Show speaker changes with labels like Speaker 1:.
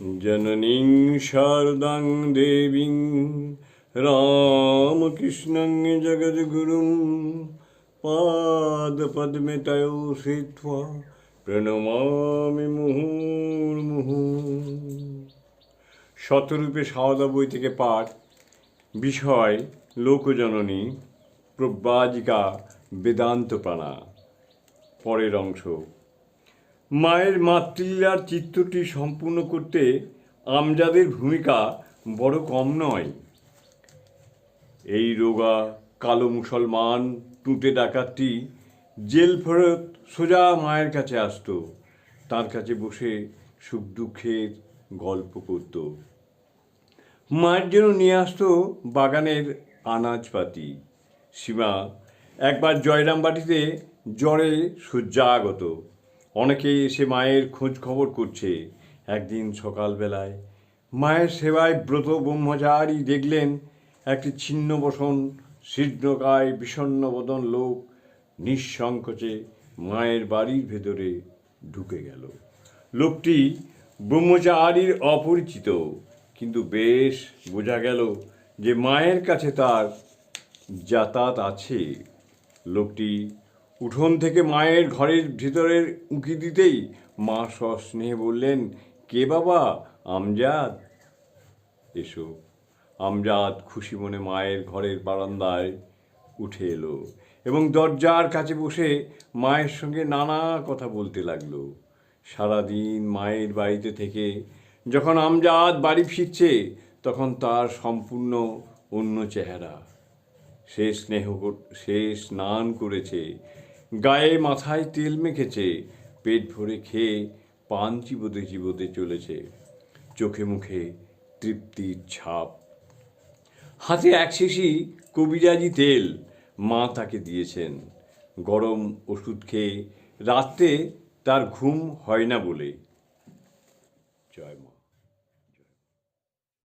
Speaker 1: জননীং শারদাং দেবীং রামকৃষ্ণং পাদপদ্মে তয়ো শ্রিত্বা প্রণমামি মুহুর্মুহু শতরূপে সাওদা বই থেকে পাঠ, বিষয় লোকজননী প্রব্রাজিকা বেদান্ত প্রাণা। পরের অংশ। মায়ের মাতৃলীলার চিত্রটি সম্পূর্ণ করতে আমজাদের ভূমিকা বড় কম নয়। এই রোগা কালো মুসলমান, টুটে ডাকাতটি জেল ফেরত সোজা মায়ের কাছে আসতো। তার কাছে বসে সুখ দুঃখের গল্প করত। মায়ের জন্য নিয়ে আসতো বাগানের আনাজপাতি। সীমা একবার জয়রামবাটিতে জ্বরে শয্যাগত অনেকেই এসে মায়ের খোঁজ খবর করছে। একদিন সকালবেলায় মায়ের সেবায় ব্রত ব্রহ্মচারী দেখলেন একটি ছিন্ন বসন শীর্ণকায় বিষণ্ণ বদন লোক নিঃসংকোচে মায়ের বাড়ির ভেতরে ঢুকে গেল। লোকটি ব্রহ্মচারীর অপরিচিত, কিন্তু বেশ বোঝা গেল যে মায়ের কাছে তার যাতায়াত আছে। লোকটি উঠোন থেকে মায়ের ঘরের ভিতরের উঁকি দিতেই মা সস্নেহে বললেন, কে বাবা? আমজাদ? এসো। আমজাদ খুশি মনে মায়ের ঘরের বারান্দায় উঠে এলো এবং দরজার কাছে বসে মায়ের সঙ্গে নানা কথা বলতে লাগল। সারাদিন মায়ের বাড়িতে থেকে যখন আমজাদ বাড়ি ফিরছে, তখন তার সম্পূর্ণ অন্য চেহারা। সে স্নেহ সে স্নান করেছে। গায়ে মাথায় তেল মেখেছে, পেট ভরে খেয়ে পান চিবোতে চিবোতে চলেছে। চোখে মুখে তৃপ্তির ছাপ। হাতে এক শিশি কবিরাজি তেল, মা তাকে দিয়েছেন। গরম ওষুধ খেয়ে রাত্রে তার ঘুম হয় না বলে। জয় মা।